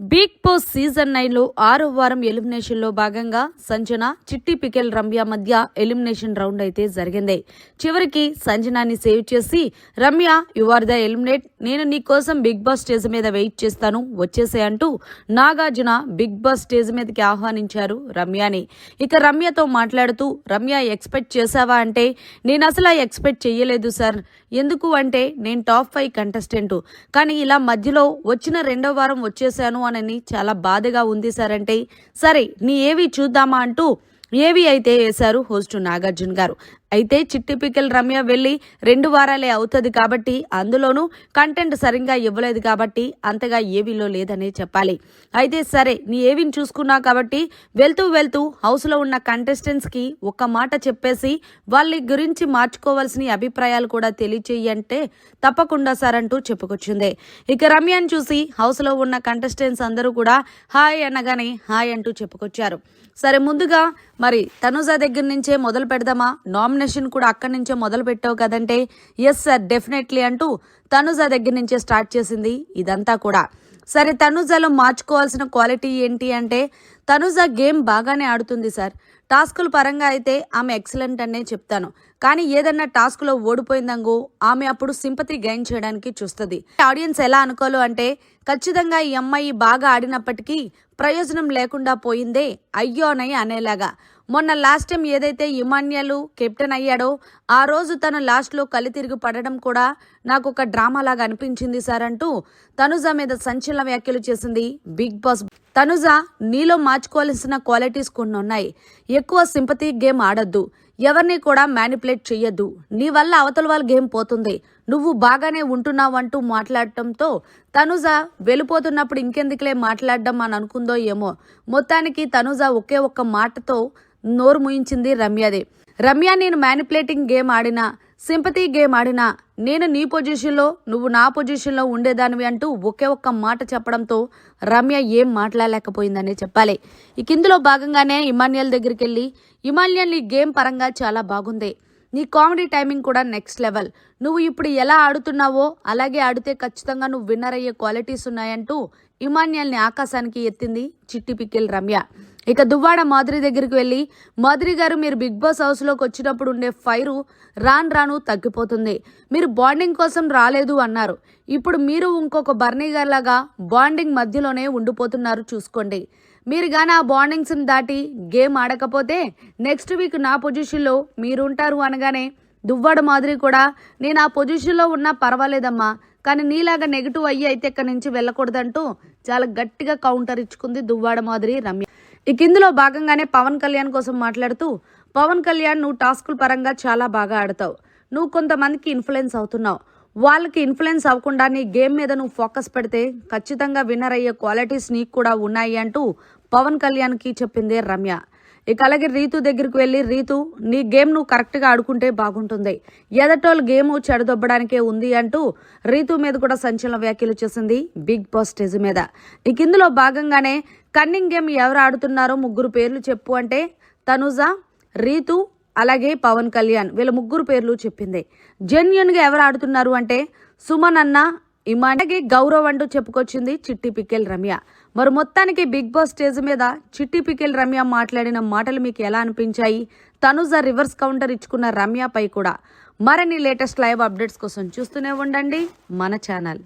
Big boss season నైన్లో ఆరో వారం ఎలిమినేషన్లో భాగంగా సంజన చిట్టి పికెల్ రమ్య మధ్య ఎలిమినేషన్ రౌండ్ అయితే జరిగింది. చివరికి సంజనాని సేవ్ చేసి Ramya you are the eliminate నేను నీ కోసం బిగ్ బాస్ స్టేజ్ మీద వెయిట్ చేస్తాను వచ్చేసే అంటూ నాగార్జున బిగ్ బాస్ స్టేజ్ మీదకి ఆహ్వానించారు రమ్యని. ఇక రమ్యతో మాట్లాడుతూ రమ్య ఎక్స్పెక్ట్ చేశావా అంటే నేను అసలు ఎక్స్పెక్ట్ చెయ్యలేదు సార్. ఎందుకు అంటే నేను టాప్ ఫైవ్ కంటెస్టెంట్. కానీ ఇలా మధ్యలో వచ్చిన రెండో వారం వచ్చేసాను అని చాలా బాధగా ఉంది సార్ అంటే సరే నీ ఏవి చూద్దామా అంటూ ఏవి అయితే వేశారు హోస్ట్ నాగార్జున గారు. అయితే చిట్టి పిక్కల్ రమ్య వెళ్ళి రెండు వారాలే అవుతుంది కాబట్టి అందులోనూ కంటెంట్ సరిగ్గా ఇవ్వలేదు కాబట్టి అంతగా ఏవీలో లేదనే చెప్పాలి. అయితే సరే నీ ఏవిని చూసుకున్నా కాబట్టి వెళ్తూ వెళ్తూ హౌస్లో ఉన్న కంటెస్టెంట్స్కి ఒక్క మాట చెప్పేసి వాళ్ళ గురించి మార్చుకోవాల్సిన అభిప్రాయాలు కూడా తెలియచేయంటే తప్పకుండా సార్ అంటూ చెప్పుకొచ్చింది. ఇక రమ్యను చూసి హౌస్లో ఉన్న కంటెస్టెంట్స్ అందరూ కూడా హాయ్ అనగానే హాయ్ అంటూ చెప్పుకొచ్చారు. సరే ముందుగా మరి తనుజ దగ్గర నుంచే మొదలు పెడదామా? నామినేషన్ కూడా అక్కడి నుంచే మొదలు పెట్టావు కదంటే ఎస్ సార్ డెఫినెట్లీ అంటూ తనుజ దగ్గర నుంచే స్టార్ట్ చేసింది ఇదంతా కూడా. సరే తనుజలో మార్చుకోవాల్సిన క్వాలిటీ ఏంటి అంటే తనుజ గేమ్ బాగానే ఆడుతుంది సార్ టాస్కుల పరంగా అయితే ఆమె ఎక్సలెంట్ అనే చెప్తాను. కానీ ఏదన్నా టాస్క్లో ఓడిపోయిందంగో ఆమె అప్పుడు సింపతి గెయిన్ చేయడానికి చూస్తుంది. ఆడియన్స్ ఎలా అనుకోలో అంటే ఖచ్చితంగా ఈ అమ్మాయి బాగా ఆడినప్పటికీ ప్రయోజనం లేకుండా పోయిందే అయ్యోనై అనేలాగా. మొన్న లాస్ట్ టైం ఏదైతే ఇమాన్యాలు కెప్టెన్ అయ్యాడో ఆ రోజు తను లాస్ట్లో కలి తిరిగి పడడం కూడా నాకు ఒక డ్రామా లాగా అనిపించింది సార్ అంటూ తనుజ మీద సంచలన వ్యాఖ్యలు చేసింది బిగ్ బాస్. తనుజ నీలో మార్చుకోవాల్సిన క్వాలిటీస్ కొన్ని ఉన్నాయి ఎక్కువ సింపతి గేమ్ ఆడద్దు. ఎవరిని కూడా మ్యానిపులేట్ చెయ్యొద్దు. నీ వల్ల అవతల వాళ్ళ గేమ్ పోతుంది. నువ్వు బాగానే ఉంటున్నావంటూ మాట్లాడటంతో తనుజ వెళ్ళిపోతున్నప్పుడు ఇంకెందుకులే మాట్లాడడం అని అనుకుందో ఏమో. మొత్తానికి తనుజ ఒకే ఒక్క మాటతో నోరు ముయించింది రమ్యదే. రమ్య నేను మ్యానిపులేటింగ్ గేమ్ ఆడినా సింపతి గేమ్ ఆడినా నేను నీ పొజిషన్లో నువ్వు నా పొజిషన్లో ఉండేదానివి అంటూ ఒకే ఒక్క మాట చెప్పడంతో రమ్య ఏం మాట్లాడలేకపోయిందనే చెప్పాలి. ఇక ఇందులో భాగంగానే ఇమాన్యుయల్ దగ్గరికి వెళ్ళి ఇమాన్యుయల్ ఈ గేమ్ పరంగా చాలా బాగుంది. నీ కామెడీ టైమింగ్ కూడా నెక్స్ట్ లెవెల్. నువ్వు ఇప్పుడు ఎలా ఆడుతున్నావో అలాగే ఆడితే ఖచ్చితంగా నువ్వు విన్నర్ అయ్యే క్వాలిటీస్ ఉన్నాయంటూ ఇమాన్యల్ని ఆకాశానికి ఎత్తింది చిట్టి పిక్కిల్ రమ్య. ఇక దువ్వాడ మాధురి దగ్గరికి వెళ్ళి మాధురి గారు మీరు బిగ్ బాస్ హౌస్లోకి వచ్చినప్పుడు ఉండే ఫైరు రాను రాను తగ్గిపోతుంది. మీరు బాండింగ్ కోసం రాలేదు అన్నారు. ఇప్పుడు మీరు ఇంకొక బర్నీ గారిలాగా బాండింగ్ మధ్యలోనే ఉండిపోతున్నారు చూసుకోండి. మీరు కానీ ఆ బాండింగ్స్ని దాటి గేమ్ ఆడకపోతే నెక్స్ట్ వీక్ నా పొజిషన్లో మీరుంటారు అనగానే దువ్వాడ మాదిరి కూడా నేను ఆ పొజిషన్లో ఉన్నా పర్వాలేదమ్మా. కానీ నీలాగా నెగిటివ్ అయ్యి అయితే ఇక్కడి నుంచి వెళ్ళకూడదంటూ చాలా గట్టిగా కౌంటర్ ఇచ్చుకుంది దువ్వాడ మాదిరి రమ్య. ఇక ఇందులో భాగంగానే పవన్ కళ్యాణ్ కోసం మాట్లాడుతూ పవన్ కళ్యాణ్ నువ్వు టాస్కుల పరంగా చాలా బాగా ఆడతావు. నువ్వు కొంతమందికి ఇన్ఫ్లుయెన్స్ అవుతున్నావు. వాళ్ళకి ఇన్ఫ్లుయెన్స్ అవ్వకుండా నీ గేమ్ మీద నువ్వు ఫోకస్ పెడితే ఖచ్చితంగా విన్నర్ అయ్యే క్వాలిటీస్ నీకు కూడా ఉన్నాయి అంటూ పవన్ కళ్యాణ్కి చెప్పింది రమ్య. ఇక అలాగే రీతు దగ్గరికి వెళ్ళి రీతు నీ గేమ్ నువ్వు కరెక్ట్గా ఆడుకుంటే బాగుంటుంది. ఎదటోల్ గేమ్ చెడదొబ్బడానికే ఉంది అంటూ రీతు మీద కూడా సంచలన వ్యాఖ్యలు చేసింది బిగ్ బాస్ స్టేజ్ మీద. ఇక ఇందులో భాగంగానే కన్నింగ్ గేమ్ ఎవరు ఆడుతున్నారో ముగ్గురు పేర్లు చెప్పు అంటే తనుజ రీతు అలాగే పవన్ కళ్యాణ్ వీళ్ళ ముగ్గురు పేర్లు చెప్పింది. జెన్యున్గా ఎవరు ఆడుతున్నారు అంటే సుమన్ అన్న ఈ ఇమాండకి గౌరవ్ అంటూ చెప్పుకొచ్చింది చిట్టి పికెల్ రమ్య. మరి మొత్తానికి బిగ్ బాస్ స్టేజ్ మీద చిట్టి పిక్కెల్ రమ్య మాట్లాడిన మాటలు మీకు ఎలా అనిపించాయి? తనుజ రివర్స్ కౌంటర్ ఇచ్చుకున్న రమ్యపై కూడా మరిన్ని లేటెస్ట్ లైవ్ అప్డేట్స్ కోసం చూస్తూనే ఉండండి మన ఛానల్.